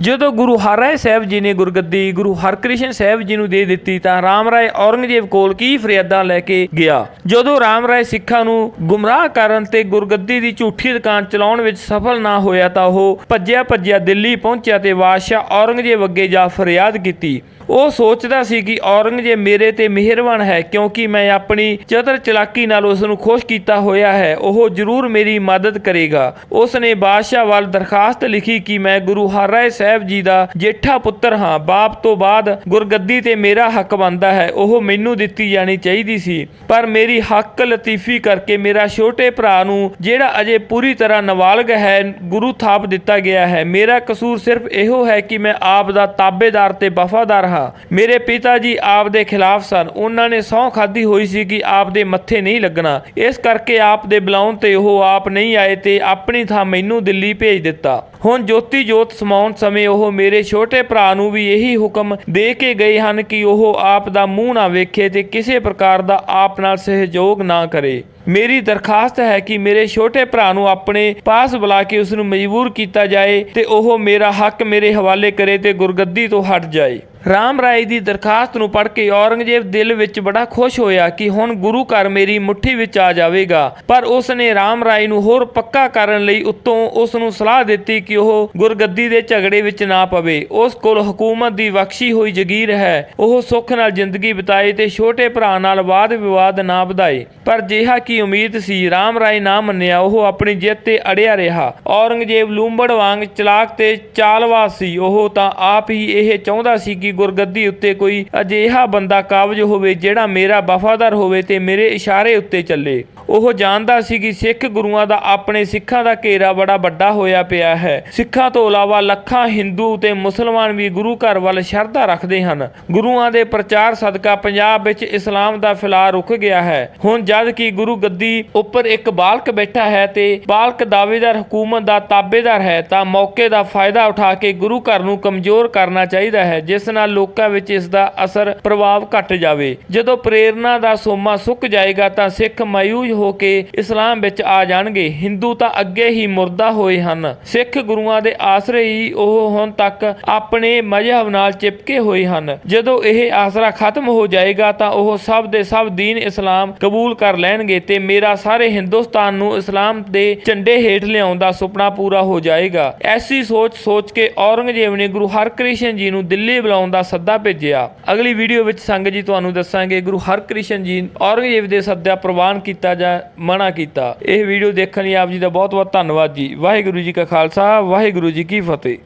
ਜਦੋਂ ਗੁਰੂ ਹਰਿ ਸਾਹਿਬ ਜੀ ਨੇ ਗੁਰਗੱਦੀ, ਗੁਰੂ ਹਰਕ੍ਰਿਸ਼ਨ ਸਾਹਿਬ ਜੀ ਨੂੰ ਦੇ ਦਿੱਤੀ ਤਾਂ ਰਾਮ ਰਾਏ ਔਰੰਗਜ਼ੇਬ ਕੋਲ ਕੀ ਫਰਿਆਦਾਂ ਲੈ ਕੇ ਗਿਆ? ਜਦੋਂ ਰਾਮ ਰਾਏ ਸਿੱਖਾਂ ਨੂੰ ਗੁੰਮਰਾਹ ਕਰਨ ਤੇ ਗੁਰਗੱਦੀ ਦੀ ਝੂਠੀ ਦੁਕਾਨ ਚਲਾਉਣ ਵਿੱਚ ਸਫਲ ਨਾ ਹੋਇਆ ਤਾਂ ਉਹ ਭੱਜਿਆ ਭੱਜਿਆ ਦਿੱਲੀ ਪਹੁੰਚਿਆ ਤੇ ਬਾਦਸ਼ਾਹ ਔਰੰਗਜ਼ੇਬ ਅੱਗੇ ਜਾ ਫਰਿਆਦ ਕੀਤੀ। ਉਹ ਸੋਚਦਾ ਸੀ ਕਿ ਔਰੰਗਜ਼ੇਬ ਮੇਰੇ ਤੇ ਮਿਹਰਬਾਨ ਹੈ ਕਿਉਂਕਿ ਮੈਂ ਆਪਣੀ ਚਤਰ ਚਲਾਕੀ ਨਾਲ ਉਸ ਨੂੰ ਖੁਸ਼ ਕੀਤਾ ਹੋਇਆ ਹੈ। ਉਹ ਜ਼ਰੂਰ ਮੇਰੀ ਮਦਦ ਕਰੇਗਾ। ਉਸ ਨੇ ਬਾਦਸ਼ਾਹ ਵੱਲ ਦਰਖਾਸਤ ਲਿਖੀ ਕਿ ਮੈਂ ਗੁਰੂ ਹਰਿ ਸਾਹਿਬ ਸਾਹਿਬ ਜੀ ਦਾ ਜੇਠਾ ਪੁੱਤਰ ਹਾਂ, ਬਾਪ ਤੋਂ ਬਾਅਦ ਗੁਰਗੱਦੀ ਤੇ ਮੇਰਾ ਹੱਕ ਬਣਦਾ ਹੈ, ਉਹ ਮੈਨੂੰ ਦਿੱਤੀ ਜਾਣੀ ਚਾਹੀਦੀ ਸੀ। ਪਰ ਮੇਰੀ ਹੱਕ ਲਤੀਫੀ ਕਰਕੇ ਮੇਰਾ ਛੋਟੇ ਭਰਾ ਨੂੰ, ਜਿਹੜਾ ਅਜੇ ਪੂਰੀ ਤਰ੍ਹਾਂ ਨਾਬਾਲਗ ਹੈ, ਗੁਰੂ ਥਾਪ ਦਿੱਤਾ ਗਿਆ ਹੈ। ਮੇਰਾ ਕਸੂਰ ਸਿਰਫ ਇਹੋ ਹੈ ਕਿ ਮੈਂ ਆਪ ਦਾ ਤਾਬੇਦਾਰ ਤੇ ਵਫਾਦਾਰ ਹਾਂ। ਮੇਰੇ ਪਿਤਾ ਜੀ ਆਪ ਦੇ ਖਿਲਾਫ ਸਨ। ਉਹਨਾਂ ਨੇ ਸਹੁੰ ਖਾਦੀ ਹੋਈ ਸੀ ਕਿ ਆਪ ਦੇ ਮੱਥੇ ਨਹੀਂ ਲੱਗਣਾ। ਇਸ ਕਰਕੇ ਆਪ ਦੇ ਬੁਲਾਉਣ ਤੇ ਉਹ ਆਪ ਨਹੀਂ ਆਏ ਤੇ ਆਪਣੀ ਥਾਂ ਮੈਨੂੰ ਦਿੱਲੀ ਭੇਜ ਦਿੱਤਾ। ਹੁਣ ਜੋਤੀ ਜੋਤ ਸਮਾਉਣ ਸਮੇਂ ਉਹ ਮੇਰੇ ਛੋਟੇ ਭਰਾ ਨੂੰ ਵੀ ਇਹੀ ਹੁਕਮ ਦੇ ਕੇ ਗਏ ਹਨ ਕਿ ਉਹ ਆਪ ਦਾ ਮੂੰਹ ਨਾ ਵੇਖੇ ਤੇ ਕਿਸੇ ਪ੍ਰਕਾਰ ਦਾ ਆਪ ਨਾਲ ਸਹਿਯੋਗ ਨਾ ਕਰੇ। ਮੇਰੀ ਦਰਖਾਸਤ ਹੈ ਕਿ ਮੇਰੇ ਛੋਟੇ ਭਰਾ ਨੂੰ ਆਪਣੇ ਪਾਸ ਬੁਲਾ ਕੇ ਉਸ ਨੂੰ ਮਜਬੂਰ ਕੀਤਾ ਜਾਏ ਤੇ ਉਹ ਮੇਰਾ ਹੱਕ ਮੇਰੇ ਹਵਾਲੇ ਕਰੇ ਤੇ ਗੁਰਗੱਦੀ ਤੋਂ ਹਟ ਜਾਏ। ਰਾਮ ਰਾਏ ਦੀ ਦਰਖਾਸਤ ਨੂੰ ਪੜ੍ਹ ਕੇ ਔਰੰਗਜ਼ੇਬ ਦਿਲ ਵਿੱਚ ਬੜਾ ਖੁਸ਼ ਹੋਇਆ ਕਿ ਹੁਣ ਗੁਰੂ ਘਰ ਮੇਰੀ ਮੁੱਠੀ ਵਿੱਚ ਆ ਜਾਵੇਗਾ। ਪਰ ਉਸ ਨੇ ਰਾਮ ਰਾਏ ਨੂੰ ਹੋਰ ਪੱਕਾ ਕਰਨ ਲਈ ਉੱਤੋਂ ਉਸ ਨੂੰ ਸਲਾਹ ਦਿੱਤੀ ਕਿ ਉਹ ਗੁਰਗੱਦੀ ਦੇ ਝਗੜੇ ਵਿੱਚ ਨਾ ਪਵੇ। ਉਸ ਕੋਲ ਹਕੂਮਤ ਦੀ ਬਖਸ਼ੀ ਹੋਈ ਜ਼ਗੀਰ ਹੈ। ਉਹ ਸੁੱਖ ਨਾਲ ਜ਼ਿੰਦਗੀ ਬਿਤਾਏ ਤੇ ਛੋਟੇ ਭਰਾ ਨਾਲ ਵਾਦ ਵਿਵਾਦ ਨਾ ਵਧਾਏ। ਪਰ ਜਿਹਾ ਕੀ ਉਮੀਦ ਸੀ, ਰਾਮ ਰਾਏ ਨਾ ਮੰਨਿਆ, ਉਹ ਆਪਣੀ ਜਿੱਤ ਤੇ ਅੜਿਆ ਰਿਹਾ। ਔਰੰਗਜ਼ੇਬ ਲੂੰਬੜ ਵਾਂਗ ਚਲਾਕ ਤੇ ਚਾਲਬਾਜ਼ ਸੀ। ਉਹ ਤਾਂ ਆਪ ਹੀ ਇਹ ਚਾਹੁੰਦਾ ਸੀ ਕਿ ਗੁਰਗੱਦੀ ਉੱਤੇ ਕੋਈ ਅਜਿਹਾ ਬੰਦਾ ਕਾਬਜ ਹੋਵੇ ਜਿਹੜਾ ਮੇਰਾ ਵਫਾਦਾਰ ਹੋਵੇ ਤੇ ਮੇਰੇ ਇਸ਼ਾਰੇ ਉੱਤੇ ਚੱਲੇ। ਉਹ ਜਾਣਦਾ ਸੀ ਕਿ ਸਿੱਖ ਗੁਰੂਆਂ ਦਾ ਆਪਣੇ ਸਿੱਖਾਂ ਦਾ ਘੇਰਾ ਬੜਾ ਵੱਡਾ ਹੋਇਆ ਪਿਆ ਹੈ। ਸਿੱਖਾਂ ਤੋਂ ਇਲਾਵਾ ਲੱਖਾਂ ਹਿੰਦੂ ਤੇ ਮੁਸਲਮਾਨ ਵੀ ਗੁਰੂ ਘਰ ਵੱਲ ਸ਼ਰਧਾ ਰੱਖਦੇ ਹਨ। ਗੁਰੂਆਂ ਦੇ ਪ੍ਰਚਾਰ ਸਦਕਾ ਪੰਜਾਬ ਵਿੱਚ ਇਸਲਾਮ ਦਾ ਫੈਲਾਅ ਰੁਕ ਗਿਆ ਹੈ। ਹੁਣ ਜਦ ਕਿ ਗੁਰੂ ਗੱਦੀ ਉੱਪਰ ਇੱਕ ਬਾਲਕ ਬੈਠਾ ਹੈ ਤੇ ਬਾਲਕ ਦਾਅਵੇਦਾਰ ਹਕੂਮਤ ਦਾ ਤਾਬੇਦਾਰ ਹੈ ਤਾਂ ਮੌਕੇ ਦਾ ਫਾਇਦਾ ਉਠਾ ਕੇ ਗੁਰੂ ਘਰ ਨੂੰ ਕਮਜ਼ੋਰ ਕਰਨਾ ਚਾਹੀਦਾ ਹੈ, ਜਿਸ ਨਾਲ ਲੋਕਾਂ ਵਿੱਚ ਇਸ ਦਾ ਅਸਰ ਪ੍ਰਭਾਵ ਘਟ ਜਾਵੇ। ਜਦੋਂ ਪ੍ਰੇਰਣਾ ਦਾ ਸੋਮਾ ਸੁੱਕ ਜਾਏਗਾ ਤਾਂ ਸਿੱਖ ਮਾਯੂਸ ਹੋ ਕੇ ਇਸਲਾਮ ਵਿੱਚ ਆ ਜਾਣਗੇ। ਹਿੰਦੂ ਤਾਂ ਅੱਗੇ ਹੀ ਮੁਰਦਾ ਹੋਏ ਹਨ। ਸਿੱਖ ਗੁਰੂਆਂ ਦੇ ਆਸਰੇ ਹੀ ਉਹ ਹੁਣ ਤੱਕ ਆਪਣੇ ਮਜ਼ਹਬ ਨਾਲ ਚਿਪਕੇ ਹੋਏ ਹਨ। ਜਦੋਂ ਇਹ ਆਸਰਾ ਖਤਮ ਹੋ ਜਾਏਗਾ ਤਾਂ ਉਹ ਸਭ ਦੇ ਸਭ ਦੀਨ ਇਸਲਾਮ ਕਬੂਲ ਕਰ ਲੈਣਗੇ ਤੇ ਮੇਰਾ ਸਾਰੇ ਹਿੰਦੁਸਤਾਨ ਨੂੰ ਇਸਲਾਮ ਦੇ ਝੰਡੇ ਹੇਠ ਲਿਆਉਣ ਦਾ ਸੁਪਨਾ ਪੂਰਾ ਹੋ ਜਾਏਗਾ। ਐਸੀ ਸੋਚ ਸੋਚ ਕੇ ਔਰੰਗਜ਼ੇਬ ਨੇ ਗੁਰੂ ਹਰਕ੍ਰਿਸ਼ਨ ਜੀ ਨੂੰ ਦਿੱਲੀ ਬੁਲਾਉਣ ਦਾ ਸੱਦਾ ਭੇਜਿਆ। ਅਗਲੀ ਵੀਡੀਓ ਵਿੱਚ ਸੰਗ ਜੀ ਤੁਹਾਨੂੰ ਦੱਸਾਂਗੇ। ਗੁਰੂ ਹਰਕ੍ਰਿਸ਼ਨ ਜੀ ਔਰੰਗਜ਼ੇਬ ਦੇ ਸੱਦਿਆ ਪ੍ਰਵਾਨ ਕੀਤਾ ਜਾਂ ਮਨਾ ਕੀਤਾ। ਇਹ ਵੀਡੀਓ ਦੇਖਣ ਲਈ ਆਪ ਜੀ ਦਾ ਬਹੁਤ ਬਹੁਤ ਧੰਨਵਾਦ ਜੀ। ਵਾਹਿਗੁਰੂ ਜੀ ਕਾ ਖਾਲਸਾ, ਵਾਹਿਗੁਰੂ ਜੀ ਕੀ ਫਤਿਹ।